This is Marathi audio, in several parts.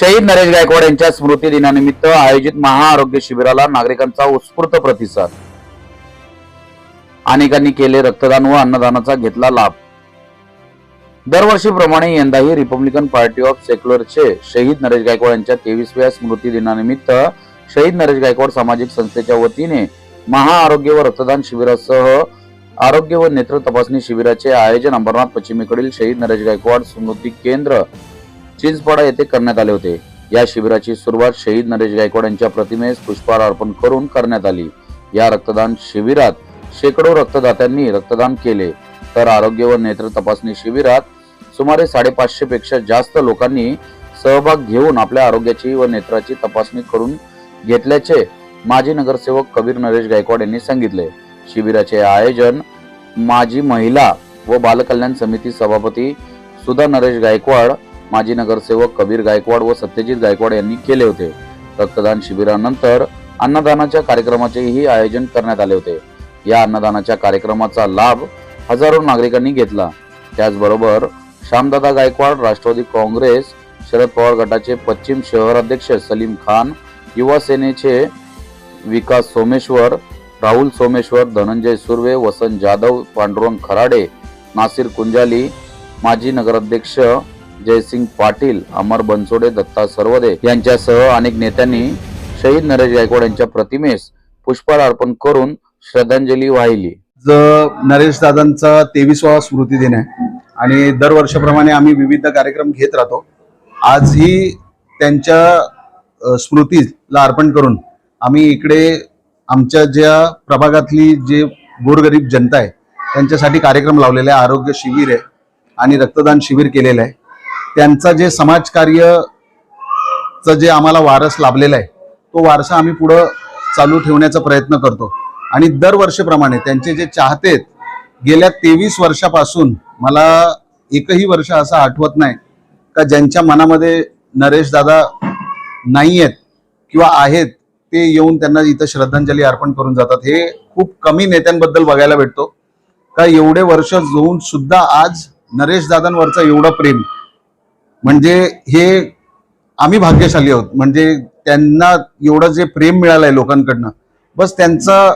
शहीद नरेश गायकवाड यांच्या स्मृती दिनानिमित्त आयोजित महाआरोग्य शिबिराला नागरिकांचा उत्स्फूर्त प्रतिसाद. अनेकांनी केले रक्तदान व अन्नदानाचा घेतला लाभ. दरवर्षीप्रमाणे यंदाही रिपब्लिकन पार्टी ऑफ सेक्युलरचे शहीद नरेश गायकवाड यांच्या तेवीसव्या स्मृती दिनानिमित्त शहीद नरेश गायकवाड सामाजिक संस्थेच्या वतीने महाआरोग्य व रक्तदान शिबिरासह आरोग्य व नेत्र तपासणी शिबिराचे आयोजन अंबरनाथ पश्चिमेकडील शहीद नरेश गायकवाड स्मृती केंद्र चिंचपाडा येथे करण्यात आले होते. या शिबिराची सुरुवात शहीद नरेश गायकवाड यांच्या प्रतिमेस पुष्पहार अर्पण करून करण्यात आली. या रक्तदान शिबिरात शेकडो रक्तदात्यांनी रक्तदान केले. तर आरोग्य व नेत्र तपासणी शिबिरात सुमारे साडेपाचशे पेक्षा जास्त लोकांनी सहभाग घेऊन आपल्या आरोग्याची व नेत्राची तपासणी करून घेतल्याचे माजी नगरसेवक कबीर नरेश गायकवाड यांनी सांगितले. शिबिराचे आयोजन माजी महिला व बालकल्याण समिती सभापती सुधा नरेश गायकवाड माजी नगरसेवक कबीर गायकवाड व सत्यजित गायकवाड यांनी केले होते. रक्तदान शिबिरानंतर अन्नदानाच्या कार्यक्रमाचेही आयोजन करण्यात आले होते. या अन्नदानाच्या कार्यक्रमाचा लाभ हजारो नागरिकांनी घेतला. त्याचबरोबर श्यामदादा गायकवाड राष्ट्रवादी काँग्रेस शरद पवार गटाचे पश्चिम शहर अध्यक्ष सलीम खान युवा सेनेचे विकास सोमेश्वर राहुल सोमेश्वर धनंजय सुर्वे वसंत जाधव पांडुरंग खराडे नासिर कुंजाली माजी नगराध्यक्ष जयसिंग पाटील अमर बनसोडे दत्ता सर्वदे यांच्यासह अनेक नेत्यांनी शहीद नरेश गायकवाड यांच्या प्रतिमेस पुष्पहार अर्पण करून श्रद्धांजली वाहिली. ज नरेश दादांचा तेवीसवा स्मृती दिन आहे आणि दरवर्षाप्रमाणे आम्ही विविध कार्यक्रम घेत राहतो. आजही त्यांच्या स्मृतीला अर्पण करून आम्ही इकडे आमच्या ज्या प्रभागातली जे गोरगरीब जनता आहे त्यांच्यासाठी कार्यक्रम लावलेला आहे. आरोग्य शिबिर आहे आणि रक्तदान शिबिर केलेलं आहे. त्यांचा जे समाजकार्यचं जे आम्हाला वारस लाभलेला आहे तो वारसा आम्ही पुढं चालू ठेवण्याचा प्रयत्न करतो. आणि दरवर्षीप्रमाणे त्यांचे जे चाहते आहेत गेल्या तेवीस वर्षापासून मला एकही वर्ष असं आठवत नाही का ज्यांच्या मनामध्ये नरेश दादा नाही आहेत किंवा आहेत ते येऊन त्यांना इथं श्रद्धांजली अर्पण करून जातात. हे खूप कमी नेत्यांबद्दल बघायला भेटतो. का एवढे वर्ष जाऊन सुद्धा आज नरेश दादांवरचं एवढं प्रेम म्हणजे हे आम्ही भाग्यशाली आहोत. म्हणजे त्यांना एवढं जे प्रेम मिळालं आहे लोकांकडनं बस त्यांचा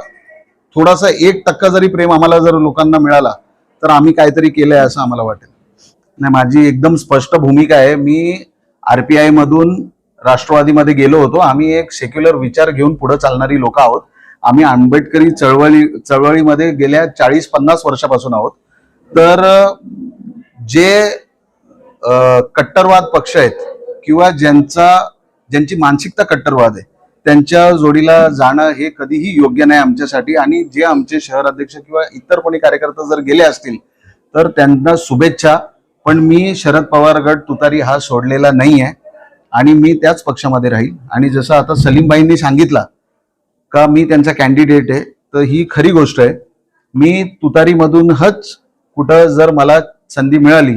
थोडासा एक टक्का जरी प्रेम आम्हाला जर लोकांना मिळाला तर आम्ही काहीतरी केलंय असं आम्हाला वाटेल. नाही माझी एकदम स्पष्ट भूमिका आहे. मी आरपीआय मधून राष्ट्रवादीमध्ये गेलो होतो. आम्ही एक सेक्युलर विचार घेऊन पुढे चालणारी लोक आहोत. आम्ही आंबेडकरी चळवळी चळवळीमध्ये गेल्या चाळीस पन्नास वर्षापासून आहोत. तर जे कट्टरवाद पक्ष आहेत किंवा ज्यांचा ज्यांची मानसिकता कट्टरवाद आहे त्यांच्या जोडीला जाणं हे कधीही योग्य नाही आमच्यासाठी. आणि जे आमचे शहर अध्यक्ष किंवा इतर कोणी कार्यकर्ते जर गेले असतील तर त्यांना शुभेच्छा. पण मी शरद पवार गट तुतारी हा सोडलेला नाही आहे आणि मी त्याच पक्षामध्ये राहील. आणि जसं आता सलीमबाईंनी सांगितलं का मी त्यांचा कॅन्डिडेट आहे तर ही खरी गोष्ट आहे. मी तुतारीमधूनच कुठं जर मला संधी मिळाली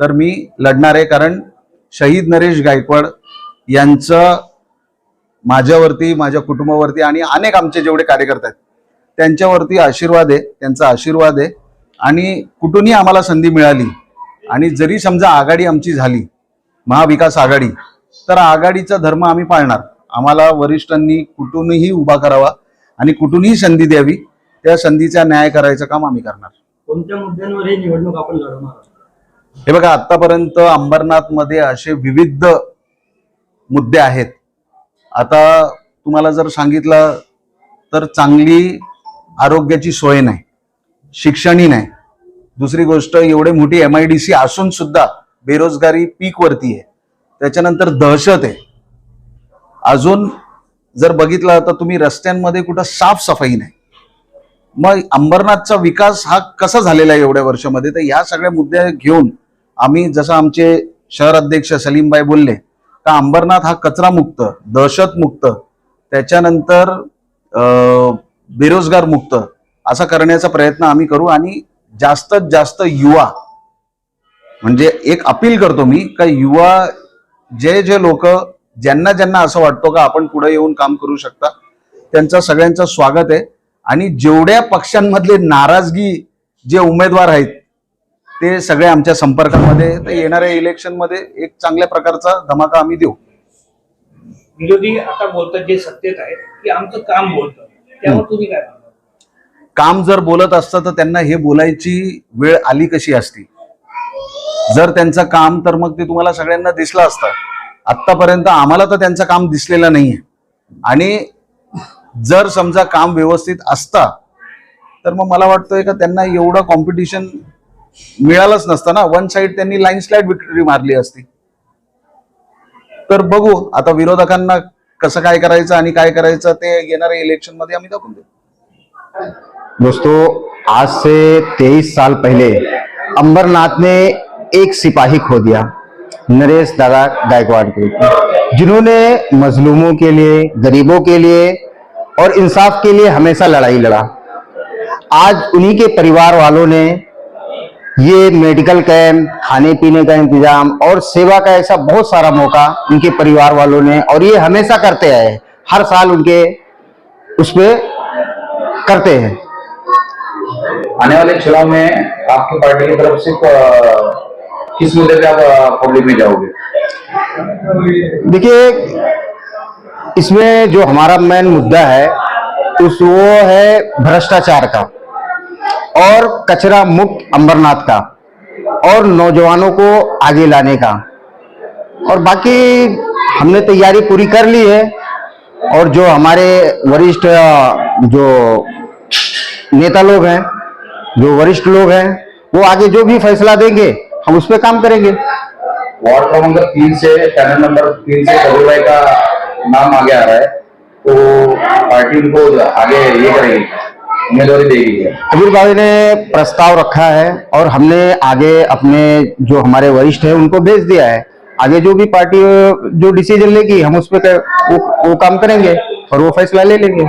तर मी लढणार आहे कारण शहीद नरेश गायकवाड यांचं माझ्यावरती माझ्या कुटुंबावरती आणि अनेक आमचे जेवढे कार्यकर्ते आहेत त्यांच्यावरती आशीर्वाद आहे त्यांचा आशीर्वाद आहे. आणि कुठूनही आम्हाला संधी मिळाली आणि जरी समजा आघाडी आमची झाली महाविकास आघाडी तर आघाडीचा धर्म आम्ही पाळणार. आम्हाला वरिष्ठांनी कुठूनही उभा करावा आणि कुठूनही संधी द्यावी त्या संधीचा न्याय करायचं काम आम्ही करणार. कोणत्या मुद्द्यांवर ही निवडणूक आपण लढवणार हे बघा आतापर्यंत अंबरनाथमध्ये असे विविध मुद्दे आहेत. आता तुम्हाला जर सांगितलं तर चांगली आरोग्याची सोय नाही शिक्षणही नाही. दुसरी गोष्ट एवढे मोठी एम आय डी सी असून सुद्धा बेरोजगारी पीक वरती आहे. त्याच्यानंतर दहशत आहे. अजून जर बघितलं तर तुम्ही रस्त्यांमध्ये कुठं साफसफाई नाही. मग अंबरनाथचा विकास हा कसा झालेला आहे एवढ्या वर्षामध्ये? तर ह्या सगळ्या मुद्दे घेऊन आम्ही जसं आमचे शहर अध्यक्ष सलीमबाई बोलले का अंबरनाथ हा कचरा मुक्त दहशत मुक्त त्याच्यानंतर अं, बेरोजगार मुक्त असा करण्याचा प्रयत्न आम्ही करू आणि जास्तीत जास्त युवा म्हणजे एक अपील करतो मी का युवा जे जे लोक ज्यांना ज्यांना असं वाटतो का आपण पुढे येऊन काम करू शकता त्यांचा सगळ्यांचं स्वागत आहे. आणि जेवढ्या पक्षांमधले नाराजगी जे उमेदवार आहेत ते सगळे आमच्या संपर्कामध्ये तर येणाऱ्या इलेक्शनमध्ये एक चांगल्या प्रकारचा धमाका आम्ही देऊ. विरोधी आता बोलतात जे सत्तेत आहेत की आमचं काम बोलतं त्यावर तुम्ही काय काम जर बोलत असतं तर त्यांना हे बोलायची वेळ आली कशी असती? जर त्यांचं काम तर मग ते तुम्हाला सगळ्यांना दिसलं असतं. आत्तापर्यंत आम्हाला तर त्यांचं काम दिसलेलं नाहीये. आणि जर समजा काम व्यवस्थित असता तर मग मला वाटतंय का त्यांना एवढं कॉम्पिटिशन मिळालंच नसतं ना वन साइड त्यांनी लाईन स्लाइड विक्टरी मारली असती. तर बघू आता विरोधकांना कसं काय करायचं आणि काय करायचं ते येणाऱ्या इलेक्शनमध्ये आम्ही दाखवून देऊ. दोस्तों आज से तेईस साल पहले अंबरनाथ ने एक सिपाही खो दिया नरेश दादा गायकवाड़ को जिन्होंने मजलूमों के लिए गरीबों के लिए और इंसाफ के लिए हमेशा लड़ाई लड़ा। आज उन्हीं के परिवार वालों ने ये मेडिकल कैंप खाने पीने का इंतज़ाम और सेवा का ऐसा बहुत सारा मौका उनके परिवार वालों ने और ये हमेशा करते आए हर साल उनके उस पे करते हैं। आने वाले चुनाव में आपकी पार्टी की तरफ़ से किस मुद्दे पे आप पब्लिक में जाओगे? देखिए इसमें जो हमारा मेन मुद्दा है उस वो है भ्रष्टाचार का। और कचरा मुक्त अंबरनाथ का और नौजवानों को आगे लाने का। और बाकी हमने तैयारी पूरी कर ली है और जो हमारे वरिष्ठ, जो नेता लोग हैं, जो वरिष्ठ लोग हैं, वो आगे जो भी फैसला देंगे, हम उस पर काम करेंगे। वार्ड क्रमांक तीन से, पैनल नंबर तीन से का नाम आगे आ रहा है तो पार्टी उनको आगे ये करेगी। उम्मीदवारी देगी भाई ने प्रस्ताव रखा है और हमने आगे अपने जो हमारे वरिष्ठ है उनको भेज दिया है। आगे जो भी पार्टी जो डिसीज़न लेगी हम उस पर वो, वो काम करेंगे और वो फैसला ले लेंगे।